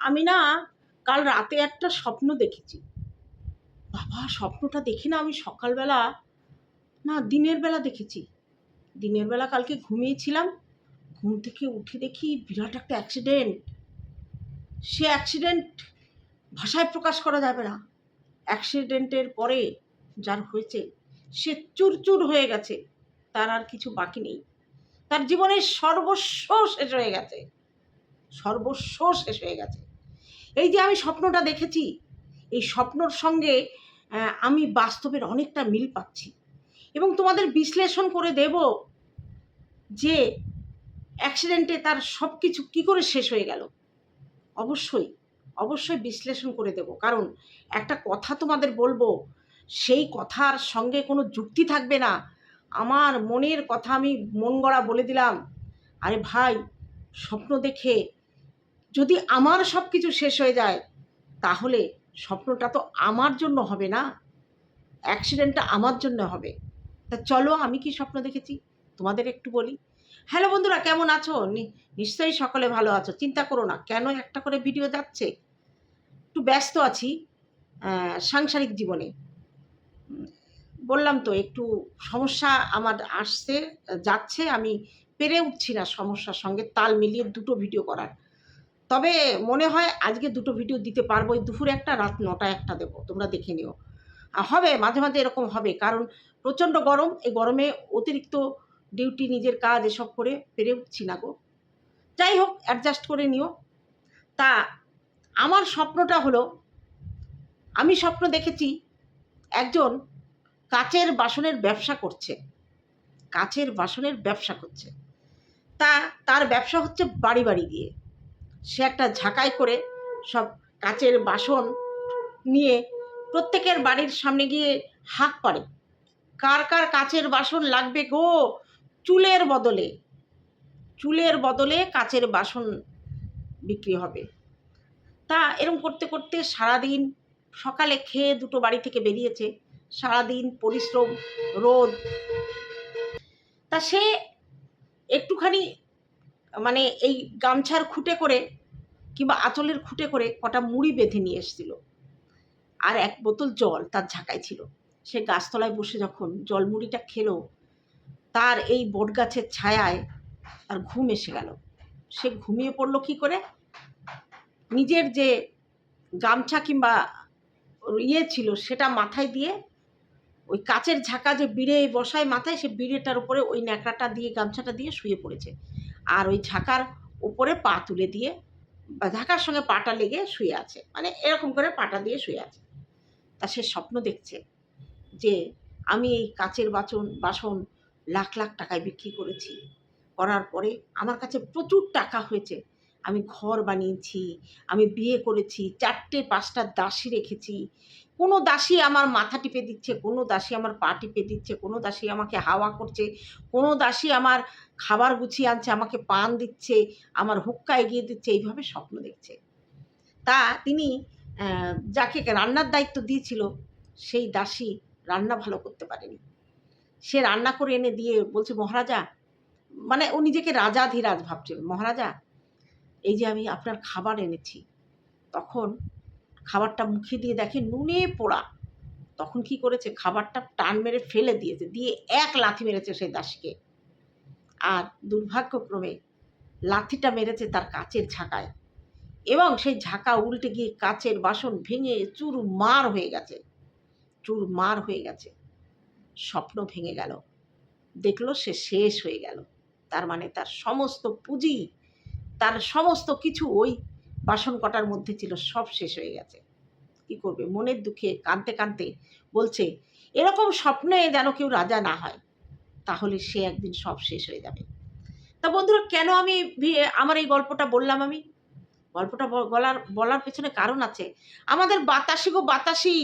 আমি না কাল রাতে একটা স্বপ্ন দেখেছি। বাবা, স্বপ্নটা দেখি না আমি সকালবেলা, না, দিনের বেলা দেখেছি। দিনের বেলা কালকে ঘুমিয়েছিলাম। ঘুম থেকে উঠে দেখি বিরাট একটা অ্যাক্সিডেন্ট সে অ্যাক্সিডেন্ট ভাষায় প্রকাশ করা যাবে না। অ্যাক্সিডেন্টের পরে যার হয়েছে, সে চুরচুর হয়ে গেছে। তার আর কিছু বাকি নেই। তার জীবনের সর্বস্ব শেষ হয়ে গেছে। সর্বস্ব শেষ হয়ে গেছে। এই যে আমি স্বপ্নটা দেখেছি, এই স্বপ্নর সঙ্গে আমি বাস্তবের অনেকটা মিল পাচ্ছি। এবং তোমাদের বিশ্লেষণ করে দেব যে অ্যাক্সিডেন্টে তার সব কিছু কী করে শেষ হয়ে গেল। অবশ্যই অবশ্যই বিশ্লেষণ করে দেব। কারণ একটা কথা তোমাদের বলব, সেই কথার সঙ্গে কোনো যুক্তি থাকবে না। আমার মনের কথা আমি মন গড়া বলে দিলাম। আরে ভাই, স্বপ্ন দেখে যদি আমার সব কিছু শেষ হয়ে যায়, তাহলে স্বপ্নটা তো আমার জন্য হবে না। অ্যাক্সিডেন্টটা আমার জন্য হবে। তা চলো, আমি কি স্বপ্ন দেখেছি? তোমাদের একটু বলি। হ্যালো বন্ধুরা, কেমন আছো? নিশ্চয়ই সকলে ভালো আছো। চিন্তা করো না, কেন একটা করে ভিডিও যাচ্ছে? একটু ব্যস্ত আছি সাংসারিক জীবনে। বললাম তো, একটু সমস্যা আমার আসছে, যাচ্ছে, আমি পেরে উঠছি না সমস্যার সঙ্গে, তাল মিলিয়ে দুটো ভিডিও করার। তবে মনে হয় আজকে দুটো ভিডিও দিতে পারব দুপুরে একটা, রাত নটা একটা দেবো, তোমরা দেখে নিও। হবে, মাঝে মাঝে এরকম হবে, কারণ প্রচণ্ড গরম, এই গরমে অতিরিক্ত ডিউটি নিজের কাজ, এসব করে পেরে উঠছি না গো। যাই হোক অ্যাডজাস্ট করে নিও। তা, আমার স্বপ্নটা হলো, আমি স্বপ্ন দেখেছি, একজন কাচের বাসনের ব্যবসা করছে। কাচের বাসনের ব্যবসা করছে। তা, তার ব্যবসা হচ্ছে বাড়ি বাড়ি গিয়ে। সে একটা ঝাঁকাই করে সব কাচের বাসন নিয়ে প্রত্যেকের বাড়ির সামনে গিয়ে হাঁক পারে কার কার কাচের বাসন লাগবে গো? চুলের বদলে। চুলের বদলে কাচের বাসন বিক্রি হবে। তা এরম করতে করতে সারাদিন সকালে খেয়ে দুটো বাড়ি থেকে বেরিয়েছে। সারাদিন পরিশ্রম, রোদ। তা সে একটুখানি মানে এই গামছার খুঁটে করে কিংবা আঁচলের খুঁটে করে কটা মুড়ি বেঁধে নিয়ে এসেছিল। আর এক বোতল জল তার ঝাঁকায় ছিল। সে গাছতলায় বসে যখন জল মুড়িটা খেলো, তার এই বট গাছের ছায়ায় আর ঘুম এসে গেল। সে ঘুমিয়ে পড়ল কি করে? নিজের যে গামছা কিংবা ইয়ে ছিল সেটা মাথায় দিয়ে ওই কাচের ঝাঁকা যে বিড়ে বসায় মাথায়, সে বিড়েটার উপরে ওই ন্যাকড়াটা দিয়ে, গামছাটা দিয়ে শুয়ে পড়েছে। আর ওই ঝাঁকার উপরে পা তুলে দিয়ে ঝাঁকার সঙ্গে পাটা লেগে শুয়ে আছে। মানে এরকম করে পাটা দিয়ে শুয়ে আছে। তা সে স্বপ্ন দেখছে যে আমি এই কাচের বাচন, বাসন লাখ লাখ টাকায় বিক্রি করেছি। করার পরে আমার কাছে প্রচুর টাকা হয়েছে। আমি ঘর বানিয়েছি, আমি বিয়ে করেছি, চারটে, পাঁচটা দাসী রেখেছি। কোনো দাসী আমার মাথা টিপে দিচ্ছে, কোনো দাসী আমার পা টিপে দিচ্ছে, কোনো দাসী আমাকে হাওয়া করছে, কোনো দাসী আমার খাবার গুছিয়ে আনছে, আমাকে পান দিচ্ছে, আমার হুক্কা এগিয়ে দিচ্ছে, এইভাবে স্বপ্ন দেখছে। তা তিনি যাকে রান্নার দায়িত্ব দিয়েছিল, সেই দাসী রান্না ভালো করতে পারেনি। সে রান্না করে এনে দিয়ে বলছে, মহারাজা মানে ও নিজেকে রাজা ধীরাজ ভাবছে। মহারাজা এই যে আমি আপনার খাবার এনেছি, তখন খাবারটা মুখে দিয়ে দেখে নুনে পোড়া। তখন কি করেছে? খাবারটা টান মেরে ফেলে দিয়েছে, দিয়ে এক লাথি মেরেছে সেই দাসকে। আর দুর্ভাগ্যক্রমে লাথিটা মেরেছে তার কাচের ঝাঁকায়। এবং সেই ঝাঁকা উল্টে গিয়ে কাচের বাসন ভেঙে চুর মার হয়ে গেছে। চুর মার হয়ে গেছে। স্বপ্ন ভেঙে গেল। দেখল সে শেষ হয়ে গেল। তার মানে তার সমস্ত পুঁজি তার সমস্ত কিছু ওই বাসন কটার মধ্যে ছিল, সব শেষ হয়ে গেছে। কি করবে? মনের দুঃখে কাঁদতে কাঁদতে বলছে, এরকম স্বপ্নে যেন কেউ রাজা না হয়, তাহলে সে একদিন সব শেষ হয়ে যাবে। তা বন্ধুরা, কেন আমি আমার এই গল্পটা বললাম আমি? গল্পটা বলার বলার পেছনে কারণ আছে। আমাদের বাতাসি গো বাতাসি,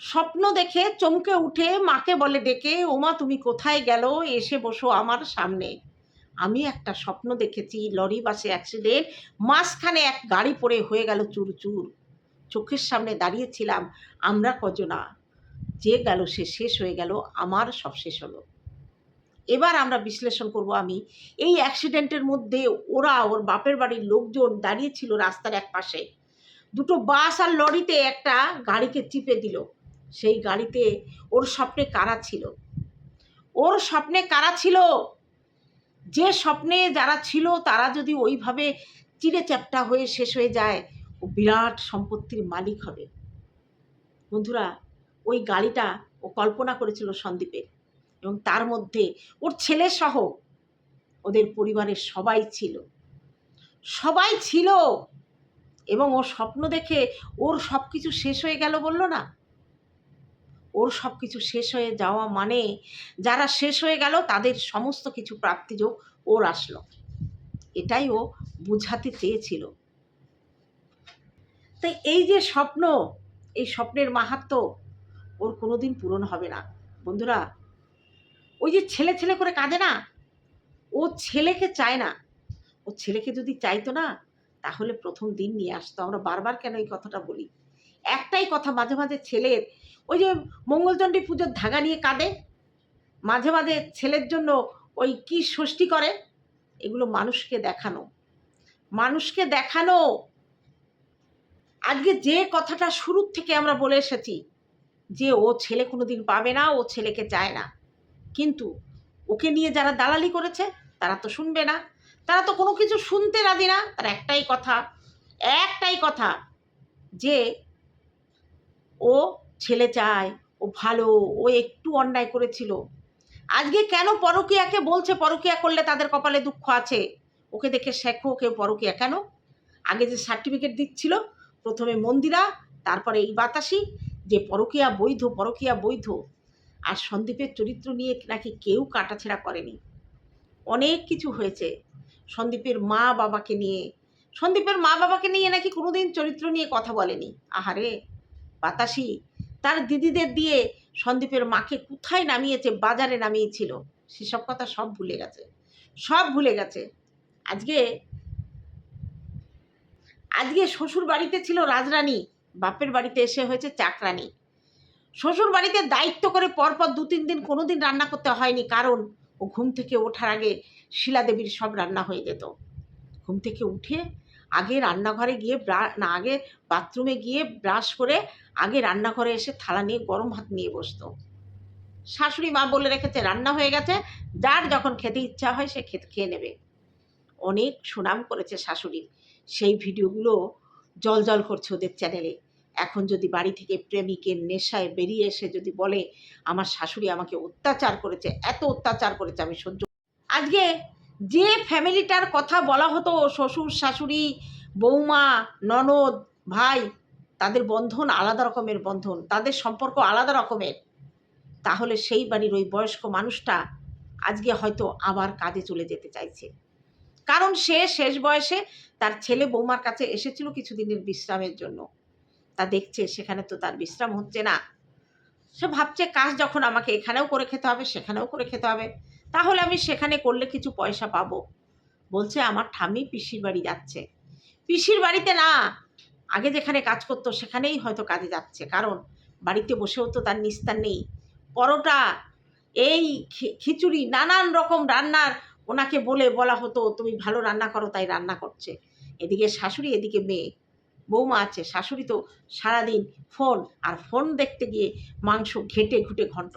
স্বপ্ন দেখে চমকে উঠে মাকে বলে, ডেকে, ওমা তুমি কোথায় গেল? এসে বসো আমার সামনে। আমি একটা স্বপ্ন দেখেছি, লরি বাসে অ্যাক্সিডেন্ট মাঝখানে এক গাড়ি পড়ে হয়ে গেল চুর চুর চোখের সামনে দাঁড়িয়েছিলাম, আমরা কজনা। যে গেল সে শেষ হয়ে গেল, আমার সব শেষ হলো। এবার আমরা বিশ্লেষণ করব আমি, এই অ্যাক্সিডেন্টের মধ্যে ওরা, ওর বাপের বাড়ির লোকজন দাঁড়িয়ে ছিল রাস্তার এক পাশে। দুটো বাস আর লরিতে একটা গাড়িকে চিপে দিল। সেই গাড়িতে ওর স্বপ্নে কারা ছিল? ওর স্বপ্নে কারা ছিল? যে স্বপ্নে যারা ছিল, তারা যদি ওইভাবে চিড়ে চ্যাপটা হয়ে শেষ হয়ে যায়, ও বিরাট সম্পত্তির মালিক হবে। বন্ধুরা, ওই গাড়িটা ও কল্পনা করেছিল সন্দীপের এবং তার মধ্যে ওর ছেলে সহ ওদের পরিবারের সবাই ছিল। সবাই ছিল এবং ও স্বপ্ন দেখে ওর সব কিছু শেষ হয়ে গেল বলল না? ওর সব কিছু শেষ হয়ে যাওয়া মানে যারা শেষ হয়ে গেল, তাদের সমস্ত কিছু প্রাপ্তিযোগ ওর আসলো। এটাই ও বুঝাতে চেয়েছিল। তাই এই যে স্বপ্ন, এই স্বপ্নের মাহাত্ম ওর কোনোদিন পূরণ হবে না। বন্ধুরা, ওই যে ছেলে ছেলে করে কাঁদে না, ও ছেলেকে চায় না। ও ছেলেকে যদি চাইতো না, তাহলে প্রথম দিন নিয়ে আসতো। আমরা বারবার কেন এই কথাটা বলি? একটাই কথা মাঝে মাঝে ছেলের ওই যে মঙ্গলচণ্ডী পুজোর ধাগা নিয়ে কাঁদে। মাঝে মাঝে ছেলের জন্য ওই কি ষষ্ঠী করে? এগুলো মানুষকে দেখানো। মানুষকে দেখানো। আজকে যে কথাটা শুরুর থেকে আমরা বলে এসেছি, যে ও ছেলে কোনোদিন পাবে না, ও ছেলেকে চায় না। কিন্তু ওকে নিয়ে যারা দালালি করেছে, তারা তো শুনবে না। তারা তো কোনো কিছু শুনতে রাজি না। তার একটাই কথা একটাই কথা, যে ও ছেলে চায়, ও ভালো, ও একটু অন্যায় করেছিল। আজকে কেন পরকিয়াকে বলছে, পরকিয়া করলে তাদের কপালে দুঃখ আছে? ওকে দেখে শেখো ওকে পরকিয়া কেন? আগে যে সার্টিফিকেট দিচ্ছিল, প্রথমে মন্দিরা, তারপরে এই বাতাসি, যে পরকিয়া বৈধ পরকিয়া বৈধ। আর সন্দীপের চরিত্র নিয়ে নাকি কেউ কাটাছেড়া করেনি। অনেক কিছু হয়েছে সন্দীপের মা বাবাকে নিয়ে। সন্দীপের মা বাবাকে নিয়ে নাকি কোনোদিন চরিত্র নিয়ে কথা বলেনি। আহারে, বাতাসি তার দিদিদের দিয়ে সন্দীপের মাকে কোথায় নামিয়েছে, বাজারে নামিয়েছিল, সেসব কথা সব ভুলে গেছে। সব ভুলে গেছে। আজকে আজকে শ্বশুর বাড়িতে ছিল রাজরানী, বাপের বাড়িতে এসে হয়েছে চাকরানী। শ্বশুর বাড়িতে দায়িত্ব করে পরপর দু তিন দিন কোনো দিন রান্না করতে হয়নি, কারণ ও ঘুম থেকে ওঠার আগে শিলাদেবীর সব রান্না হয়ে যেত। ঘুম থেকে উঠে আগে রান্নাঘরে গিয়ে না, আগে বাথরুমে গিয়ে ব্রাশ করে আগে রান্নাঘরে এসে থালা নিয়ে, গরম ভাত নিয়ে বসতো। শাশুড়ি মা বলে রেখেছে, রান্না হয়ে গেছে, যার যখন খেতে ইচ্ছা হয় সে খেতে, খেয়ে নেবে। অনেক সুনাম করেছে শাশুড়ি। সেই ভিডিওগুলো জল জল করছে ওদের চ্যানেলে। এখন যদি বাড়ি থেকে প্রেমিকের নেশায় বেরিয়ে এসে যদি বলে, আমার শাশুড়ি আমাকে অত্যাচার করেছে, এত অত্যাচার করেছে, আমি সহ্য আজকে যে ফ্যামিলিটার কথা বলা হতো, শ্বশুর, শাশুড়ি, বৌমা, ননদ, ভাই, তাদের বন্ধন আলাদা রকমের বন্ধন, তাদের সম্পর্ক আলাদা রকমের, তাহলে সেই বাড়ির ওই বয়স্ক মানুষটা আজকে হয়তো আবার কাজে চলে যেতে চাইছে। কারণ সে শেষ বয়সে তার ছেলে বৌমার কাছে এসেছিল কিছুদিনের বিশ্রামের জন্য। তা দেখছে, সেখানে তো তার বিশ্রাম হচ্ছে না। সে ভাবছে, কাজ যখন আমাকে এখানেও করে খেতে হবে, সেখানেও করে খেতে হবে। তাহলে আমি সেখানে করলে কিছু পয়সা পাবো। বলছে, আমার ঠাম্মি পিসির বাড়ি যাচ্ছে। পিসির বাড়িতে না, আগে যেখানে কাজ করতো সেখানেই হয়তো কাজে যাচ্ছে। কারণ বাড়িতে বসেও তো তার নিস্তার নেই। পরোটা, এই খিচুড়ি, নানান রকম রান্নার ওনাকে বলে বলা হতো, তুমি ভালো রান্না করো, তাই রান্না করছে। এদিকে শাশুড়ি, এদিকে মেয়ে। বৌমা আছে, শাশুড়ি তো সারাদিন ফোন, আর ফোন দেখতে গিয়ে মাংস ঘেটে ঘুটে ঘন্ট।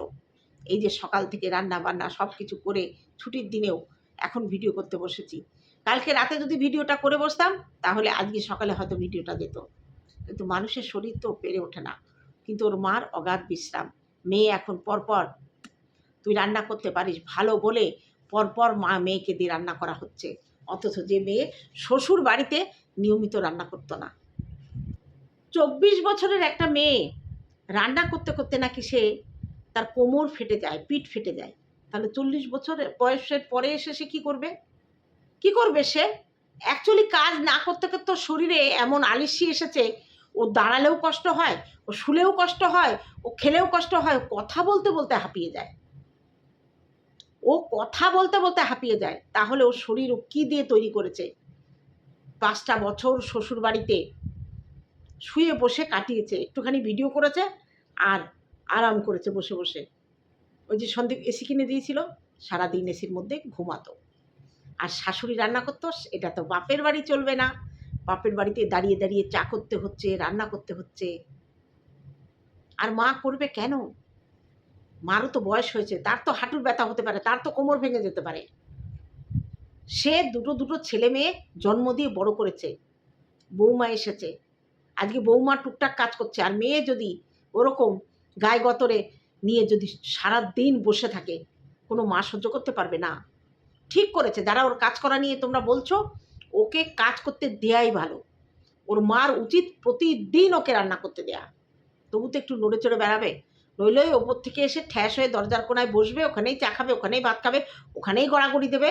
এই যে সকাল থেকে রান্না বান্না সব কিছু করে ছুটির দিনেও এখন ভিডিও করতে বসেছি। কালকে রাতে যদি ভিডিওটা করে বসতাম, তাহলে আজকে সকালে হয়তো ভিডিওটা যেত। কিন্তু মানুষের শরীর তো পেরে ওঠে না। কিন্তু ওর মার অগাধ বিশ্রাম। মেয়ে এখন পরপর, তুই রান্না করতে পারিস ভালো বলে পরপর মা মেয়েকে দিয়ে রান্না করা হচ্ছে। অথচ যে মেয়ে শ্বশুর বাড়িতে নিয়মিত রান্না করতো না। চব্বিশ বছরের একটা মেয়ে রান্না করতে করতে নাকি সে তার কোমর ফেটে যায়, পিঠ ফেটে যায়। তাহলে চল্লিশ বছর বয়সের পরে এসে সে কী করবে? কি করবে সে? অ্যাকচুয়ালি কাজ না করতে করতে শরীরে এমন আলিসি এসেছে, ও দাঁড়ালেও কষ্ট হয়, ও শুলেও কষ্ট হয়, ও খেলেও কষ্ট হয় কথা বলতে বলতে হাঁপিয়ে যায়। ও কথা বলতে বলতে হাঁপিয়ে যায়, তাহলে ওর শরীর ও কী দিয়ে তৈরি করেছে? পাঁচটা বছর শ্বশুর বাড়িতে শুয়ে বসে কাটিয়েছে, একটুখানি ভিডিও করেছে, আর আরাম করেছে বসে বসে। ওই যে সন্দীপ এসি কিনে দিয়েছিল, সারাদিন এসির মধ্যে ঘুমাতো। আর শাশুড়ি রান্না করতো, এটা তো বাপের বাড়ি চলবে না। বাপের বাড়িতে দাঁড়িয়ে দাঁড়িয়ে চা করতে হচ্ছে, রান্না করতে হচ্ছে। আর মা করবে কেন? মারও তো বয়স হয়েছে, তার তো হাঁটুর ব্যথা হতে পারে, তার তো কোমর ভেঙে যেতে পারে। সে দুটো দুটো ছেলে মেয়ে জন্ম দিয়ে বড় করেছে। বৌমা এসেছে। আজকে বৌমা টুকটাক কাজ করছে, আর মেয়ে যদি ওরকম গায়ে গতরে নিয়ে যদি সারা দিন বসে থাকে, কোনো মা সহ্য করতে পারবে না। ঠিক করেছে, যারা ওর কাজ করা নিয়ে তোমরা বলছো, ওকে কাজ করতে দেয়াই ভালো। ওর মার উচিত প্রতিদিন ওকে রান্না করতে দেয়া। তবু তো একটু নড়ে চড়ে বেড়াবে। নইলে ওই ওপর থেকে এসে ঠ্যাস হয়ে দরজার কোনায় বসবে, ওখানেই চা খাবে, ওখানেই ভাত খাবে, ওখানেই গড়াগড়ি দেবে।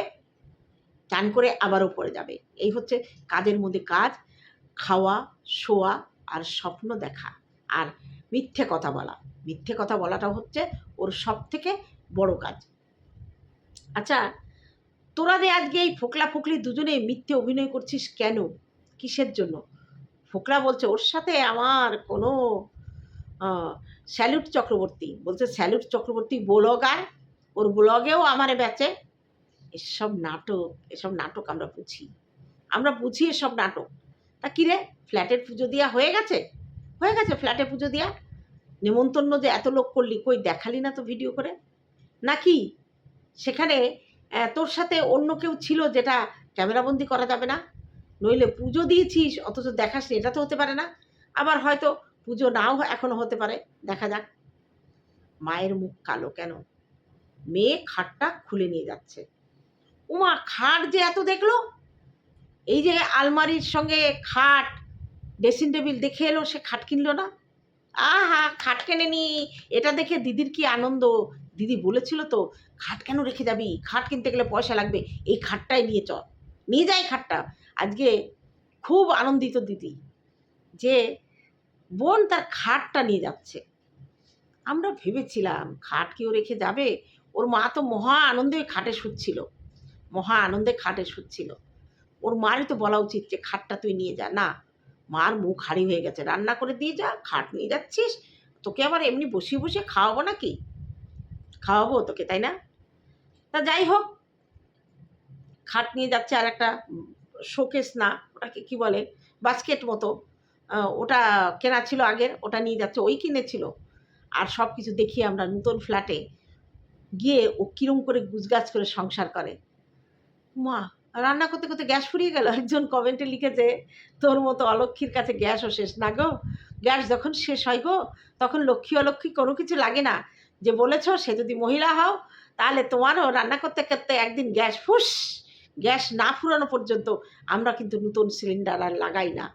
চান করে আবারও পড়ে যাবে। এই হচ্ছে কাজের মধ্যে কাজ, খাওয়া, শোয়া আর স্বপ্ন দেখা। আর মিথ্যে কথা বলা। মিথ্যে কথা বলাটা হচ্ছে ওর সব থেকে বড় কাজ। আচ্ছা তোরা যে আজকে এই ফোকলা ফোকলি দুজনে মিথ্যে অভিনয় করছিস কেন? কিসের জন্য? ফোকলা বলছে, ওর সাথে আমার কোনো স্যালুট চক্রবর্তী। বলছে, স্যালুট চক্রবর্তী ব্লগার? ওর ব্লগেও আমারে বেচে? এসব নাটক এসব নাটক আমরা বুঝি। আমরা বুঝি এসব নাটক। তা কিরে ফ্ল্যাটের পুজো দেওয়া হয়ে গেছে? হয়ে গেছে ফ্ল্যাটে পুজো দেওয়া নেমন্তন্ন যে এত লোক করলি, কই দেখালি না তো ভিডিও করে? নাকি সেখানে তোর সাথে অন্য কেউ ছিল যেটা ক্যামেরাবন্দি করা যাবে না? নইলে পুজো দিয়েছিস, অথচ দেখাস এটা তো হতে পারে না। আবার হয়তো পুজো নাও এখনও হতে পারে, দেখা যাক। মায়ের মুখ কালো কেন? মেয়ে খাটটা খুলে নিয়ে যাচ্ছে। উমা, খাট যে এত দেখল? এই যে আলমারির সঙ্গে খাট ড্রেসিং টেবিল দেখে এলো, সে খাট কিনলো না। আহা, খাট কেনে নি। এটা দেখে দিদির কি আনন্দ। দিদি বলেছিল তো, খাট কেন রেখে যাবি? খাট কিনতে গেলে পয়সা লাগবে। এই খাটটাই নিয়ে চল। নিয়ে যাই খাটটা। আজকে খুব আনন্দিত দিদি যে, বোন তার খাটটা নিয়ে যাচ্ছে। আমরা ভেবেছিলাম, খাট কেউ রেখে যাবে? ওর মা তো মহা আনন্দে খাটে শুচ্ছিল। মহা আনন্দে খাটে শুচ্ছিল। ওর মারই তো বলা উচিত যে, খাটটা তুই নিয়ে যা। না মার মুখ হাড়ি হয়ে গেছে। রান্না করে দিয়ে যা, খাট নিয়ে যাচ্ছিস, তোকে আবার এমনি বসিয়ে বসিয়ে খাওয়াবো নাকি? খাওয়াবো তোকে, তাই না? তা যাই হোক, খাট নিয়ে যাচ্ছে আর একটা শোকেস না, ওটাকে কি বলে, বাস্কেট মতো। ওটা কেনা ছিল আগের, ওটা নিয়ে যাচ্ছে, ওই কিনেছিল। আর সব কিছু দেখিয়ে আমরা নতুন ফ্ল্যাটে গিয়ে ও কিরম করে গুজগাছ করে সংসার করে। মা রান্না করতে করতে গ্যাস ফুরিয়ে গেল। একজন কমেন্টে লিখেছে, তোর মতো অলক্ষীর কাছে গ্যাসও শেষ না গো। গ্যাস যখন শেষ হয় গো, তখন লক্ষ্মী অলক্ষ্মী কোনো কিছু লাগে না। যে বলেছ সে যদি মহিলা হও, তাহলে তোমারও রান্না করতে করতে একদিন গ্যাস ফুস, গ্যাস না ফুরানো পর্যন্ত আমরা কিন্তু নতুন সিলিন্ডার আর লাগাই না।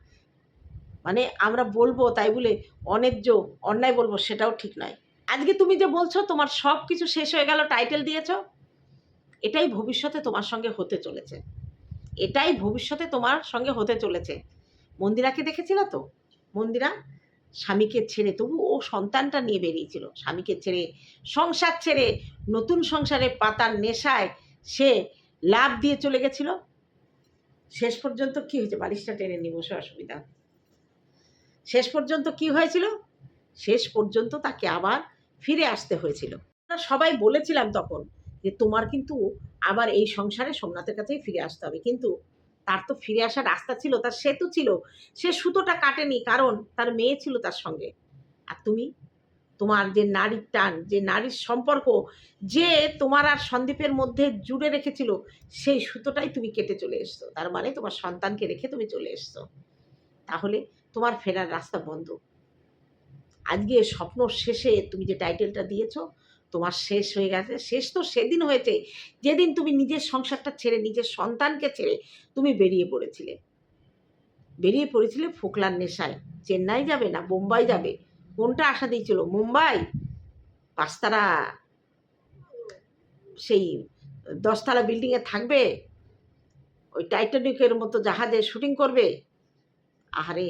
মানে আমরা বলব তাই বলে অন্যায্য অন্যায় বলব সেটাও ঠিক নয়। আজকে তুমি যে বলছো তোমার সব কিছু শেষ হয়ে গেল টাইটেল দিয়েছ। এটাই ভবিষ্যতে তোমার সঙ্গে হতে চলেছে। এটাই ভবিষ্যতে তোমার সঙ্গে হতে চলেছে। মন্দিরাকে দেখেছিল তো? মন্দিরা স্বামীকে ছেড়ে, তবু ও সন্তানটা নিয়ে বেরিয়েছিল। স্বামীকে ছেড়ে, সংসার ছেড়ে, নতুন সংসারে পাতার নেশায় সে লাভ দিয়ে চলে গেছিল। শেষ পর্যন্ত কি হয়েছে? বালিশটা টেনে নিয়ে বসে অসুবিধা। শেষ পর্যন্ত কি হয়েছিল? শেষ পর্যন্ত তাকে আবার ফিরে আসতে হয়েছিল। সবাই বলেছিলাম তখন যে তোমার কিন্তু আবার এই সংসারে সোমনাথের কাছেই ফিরে আসতে হবে। কিন্তু তার তো ফিরে আসার রাস্তা ছিল, তার সেতু ছিল। সে সুতোটা কাটেনি, কারণ তার মেয়ে ছিল তার সঙ্গে। আর তুমি, তোমার যে নারীর টান, যে নারীর সম্পর্ক, যে তোমার আর সন্দীপের মধ্যে জুড়ে রেখেছিল, সেই সুতোটাই তুমি কেটে চলে এসছো। তার মানে তোমার সন্তানকে রেখে তুমি চলে এসছো। তাহলে তোমার ফেরার রাস্তা বন্ধ। আজকে স্বপ্ন শেষে তুমি যে টাইটেলটা দিয়েছ তোমার শেষ হয়ে গেছে। শেষ তো সেদিন হয়েছে যেদিন তুমি নিজের সংসারটা ছেড়ে, নিজের সন্তানকে ছেড়ে তুমি বেরিয়ে পড়েছিলে। বেরিয়ে পড়েছিলে ফোকলার নেশায়। চেন্নাই যাবে না, বোম্বাই যাবে? কোনটা আশা দিয়েছিল? মুম্বাই? পাঁচতারা সেই দশতলা বিল্ডিংয়ে থাকবে? ওই টাইটানিকের মতো জাহাজে শুটিং করবে? আহারে,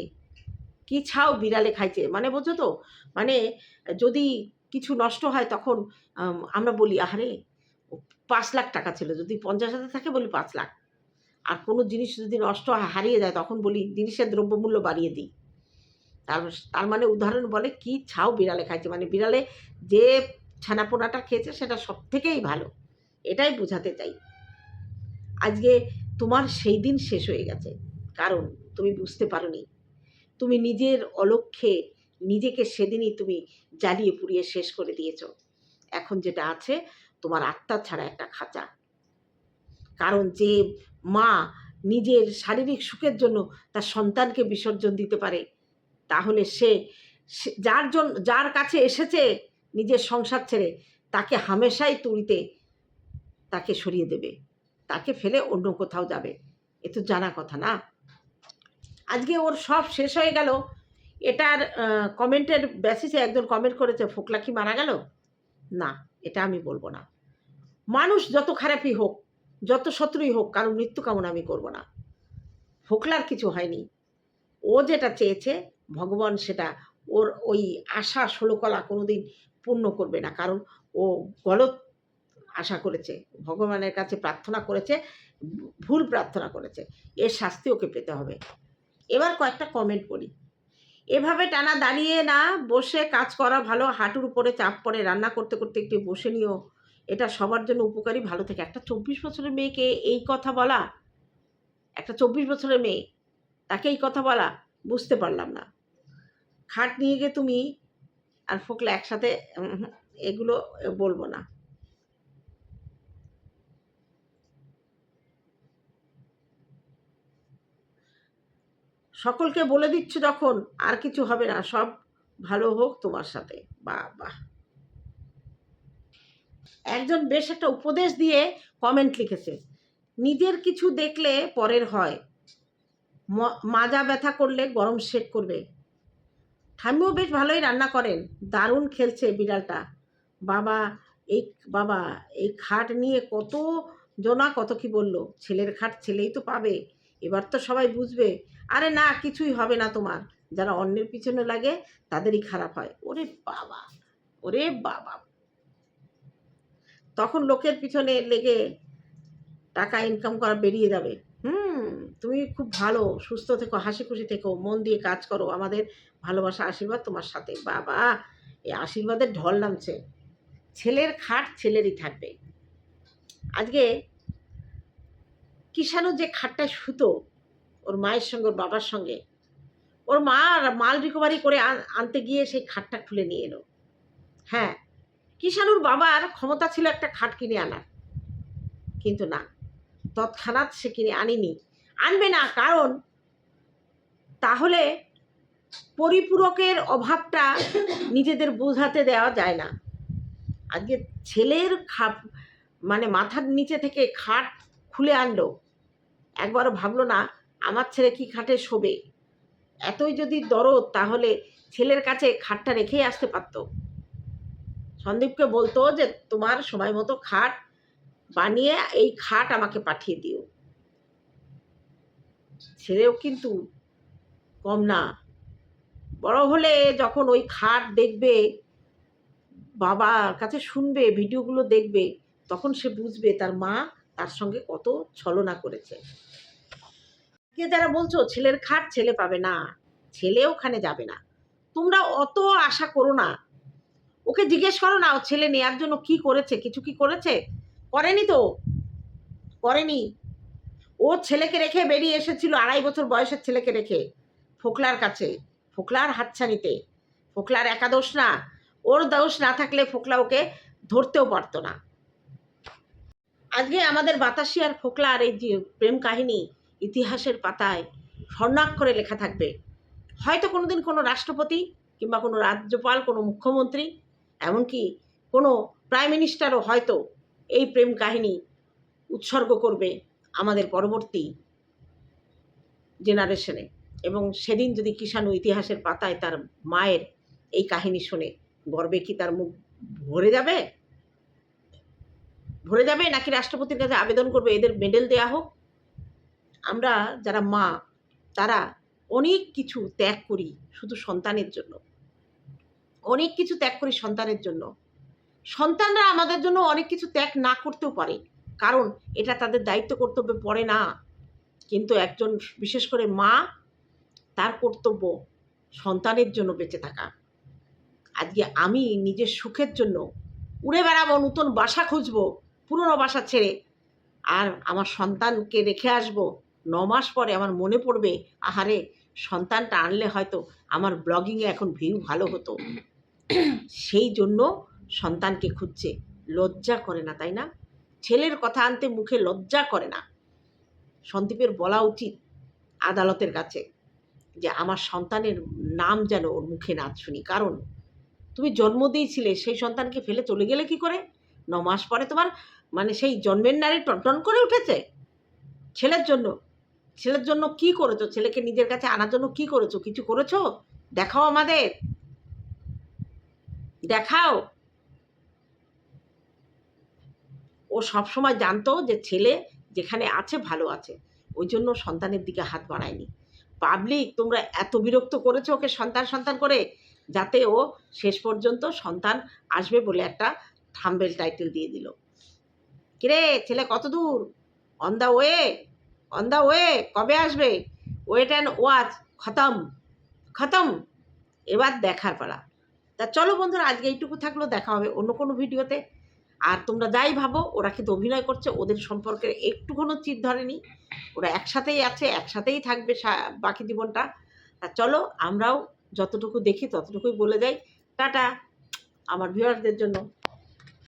কি ছাও বিড়ালে খাইছে? মানে বোঝো তো? মানে যদি কিছু নষ্ট হয় তখন আমরা বলি, আহারে পাঁচ লাখ টাকা ছিল, যদি পঞ্চাশ হাজার থাকে বলি পাঁচ লাখ। আর কোনো জিনিস যদি নষ্ট হারিয়ে যায়, তখন বলি, জিনিসের দ্রব্যমূল্য বাড়িয়ে দিই। তার তার মানে উদাহরণ বলে, কি ছাও বিড়ালে খাইছে? মানে বিড়ালে যে ছানাপোনাটা খেয়েছে, সেটা সব থেকেই ভালো। এটাই বোঝাতে চাই। আজকে তোমার সেই দিন শেষ হয়ে গেছে। কারণ, তুমি বুঝতে পারোনি। তুমি নিজের অলক্ষ্যে নিজেকে সেদিনই তুমি জ্বালিয়ে পুড়িয়ে শেষ করে দিয়েছ। এখন যেটা আছে, তোমার আত্মা ছাড়া একটা খাঁচা। কারণ যে মা নিজের শারীরিক সুখের জন্য তার সন্তানকে বিসর্জন দিতে পারে, তাহলে সে যার জন্য যার কাছে এসেছে নিজের সংসার ছেড়ে, তাকে হামেশাই তুড়িতে তাকে সরিয়ে দেবে। তাকে ফেলে অন্য কোথাও যাবে। এ তো জানা কথা না। আজকে ওর সব শেষ হয়ে গেল। এটার কমেন্টের বেসিসে একজন কমেন্ট করেছে, ফোকলা কি মারা গেল? না, এটা আমি বলব না। মানুষ যত খারাপই হোক, যত শত্রুই হোক কারণ মৃত্যু কামনা আমি করব না। ফোকলার কিছু হয়নি। ও যেটা চেয়েছে, ভগবান সেটা ওর ওই আশা ষোলকলা কোনোদিন পূর্ণ করবে না। কারণ ও গলত আশা করেছে, ভগবানের কাছে প্রার্থনা করেছে, ভুল প্রার্থনা করেছে। এর শাস্তি ওকে পেতে হবে। এবার কয়েকটা কমেন্ট করি এভাবে টানা দাঁড়িয়ে না বসে কাজ করা ভালো, হাঁটুর উপরে চাপ পড়ে, রান্না করতে করতে একটু বসে নিও। এটা সবার জন্য উপকারী, ভালো থেকে। একটা চব্বিশ বছরের মেয়েকে এই কথা বলা, একটা চব্বিশ বছরের মেয়ে, তাকে এই কথা বলা, বুঝতে পারলাম না। খাট নিয়ে গিয়ে তুমি আর ফোকলা একসাথে এগুলো বলব না। সকলকে বলে দিচ্ছ যখন, আর কিছু হবে না। সব ভালো হোক তোমার সাথে। বাহ বাহ একজন বেশ একটা উপদেশ দিয়ে কমেন্ট লিখেছে। নিজের কিছু দেখলে পরের হয়। মাজা ব্যথা করলে গরম শেক করবে। ঠাম্মিও বেশ ভালোই রান্না করেন। দারুণ খেলছে বিড়ালটা। বাবা, এই বাবা, এই খাট নিয়ে কত জনা কত কি বলল। ছেলের খাট ছেলেই তো পাবে। এবার তো সবাই বুঝবে আরে না, কিছুই হবে না তোমার। যারা অন্যের পিছনে লাগে, তাদেরই খারাপ হয়। ওরে বাবা ওরে বাবা। তখন লোকের পিছনে লেগে টাকা ইনকাম করা বেরিয়ে যাবে। হুম, তুমি খুব ভালো, সুস্থ থেকো হাসি খুশি থেকো, মন দিয়ে কাজ করো, আমাদের ভালোবাসা, আশীর্বাদ তোমার সাথে। বাবা, এই আশীর্বাদের ঢল নামছে। ছেলের খাট ছেলেরই থাকবে। আজকে কিষাণু যে খাটটায় শুতো ওর মায়ের সঙ্গে, ওর বাবার সঙ্গে। ওর মা মাল রিকভারি করে আনতে গিয়ে সেই খাটটা খুলে নিয়ে এলো। হ্যাঁ কিষাণুর বাবার ক্ষমতা ছিল একটা খাট কিনে আনার। কিন্তু না, তৎক্ষণাৎ সে কিনে আনিনি। আনবে না, কারণ তাহলে পরিপূরকের অভাবটা নিজেদের বোঝাতে দেওয়া যায় না। আজকে ছেলের খাপ মানে মাথার নিচে থেকে খাট খুলে আনলো। একবারও ভাবলো না আমার ছেলে কি খাটে শোবে? এতই যদি দরদ, তাহলে ছেলের কাছে খাটটা রেখেই আসতে পারতো। সন্দীপকে বলতো যে, তোমার সময় মতো খাট বানিয়ে এই খাট আমাকে পাঠিয়ে দিও। ছেলেও কিন্তু কম না। বড় হলে যখন ওই খাট দেখবে, বাবার কাছে শুনবে, ভিডিওগুলো দেখবে, তখন সে বুঝবে তার মা তার সঙ্গে কত ছলনা করেছে। কে যারা বলছো, ছেলের খাট ছেলে পাবে না, ছেলে ওখানে যাবে না। তোমরা অত আশা করো না। ওকে জিজ্ঞেস করো না, ও ছেলে নেয়ার জন্য কি করেছে, কিছু কি করেছে? করেনি তো। করেনি। ও ছেলেকে রেখে বেরিয়ে এসেছিল আড়াই বছর বয়সের ছেলেকে রেখে ফোকলার কাছে, ফোকলার হাতছানিতে। ফোকলার একা দোষ না, ওর দোষ না থাকলে ফোকলা ওকে ধরতেও পারতো না। আজকে আমাদের বাতাসি আর ফোকলার এই যে প্রেম কাহিনী ইতিহাসের পাতায় স্বর্ণাক্ষরে লেখা থাকবে। হয়তো কোনোদিন কোনো রাষ্ট্রপতি কিংবা কোনো রাজ্যপাল, কোনো মুখ্যমন্ত্রী, এমনকি কোনো প্রাইম মিনিস্টারও হয়তো এই প্রেম কাহিনী উৎসর্গ করবে আমাদের পরবর্তী জেনারেশনে এবং সেদিন যদি কিষাণু ইতিহাসের পাতায় তার মায়ের এই কাহিনী শুনে গর্বে কি তার মুখ ভরে যাবে? ভরে যাবে নাকি রাষ্ট্রপতির কাছে আবেদন করবে, এদের মেডেল দেয়া হোক? আমরা যারা মা, তারা অনেক কিছু ত্যাগ করি শুধু সন্তানের জন্য। অনেক কিছু ত্যাগ করি সন্তানের জন্য। সন্তানরা আমাদের জন্য অনেক কিছু ত্যাগ না করতেও পারে, কারণ এটা তাদের দায়িত্ব কর্তব্যে, পড়ে না। কিন্তু একজন বিশেষ করে মা, তার কর্তব্য সন্তানের জন্য বেঁচে থাকা। আজকে আমি নিজের সুখের জন্য উড়ে বেড়াবো, নতুন বাসা খুঁজবো, পুরনো বাসা ছেড়ে, আর আমার সন্তানকে রেখে আসব ন মাস পরে আমার মনে পড়বে, আহারে, সন্তানটা আনলে হয়তো আমার ব্লগিংয়ে এখন ভিউ ভালো হতো। সেই জন্য সন্তানকে খুঁজছে। লজ্জা করে না, তাই না? ছেলের কথা আনতে মুখে লজ্জা করে না। সন্দীপের বলা উচিত আদালতের কাছে যে আমার সন্তানের নাম যেন ওর মুখে না শুনি। কারণ তুমি জন্ম দিয়েছিলে, সেই সন্তানকে ফেলে চলে গেলে কি করে? ন মাস পরে তোমার মানে সেই জন্মের নারী টনটন করে উঠেছে। ছেলের জন্য ছেলের জন্য কি করেছ? ছেলেকে নিজের কাছে আনার জন্য কি করেছ? কিছু করেছ? দেখাও আমাদের। দেখাও। ও সবসময় জানতো যে ছেলে যেখানে আছে, ভালো আছে। ওই জন্য সন্তানের দিকে হাত বাড়ায়নি। পাবলিক, তোমরা এত বিরক্ত করেছ ওকে সন্তান সন্তান করে, যাতে ও শেষ পর্যন্ত সন্তান আসবে বলে একটা থাম্বেল টাইটেল দিয়ে দিল। কিরে, ছেলে কত দূর? On the way on the way কবে আসবে? ওয়েট অ্যান্ড ওয়াচ খতম। খতম। এবার দেখার পালা। তা চলো বন্ধুরা, আজকে এইটুকু থাকল, দেখা হবে অন্য কোনো ভিডিওতে। আর তোমরা যাই ভাবো, ওরা কিন্তু অভিনয় করছে, ওদের সম্পর্কে একটু কোনো চিত ধরেনি ওরা একসাথেই আছে, একসাথেই থাকবে বাকি জীবনটা। তা চলো, আমরাও যতটুকু দেখি, ততটুকুই বলে যাই। টাটা, আমার ভিউয়ারদের জন্য।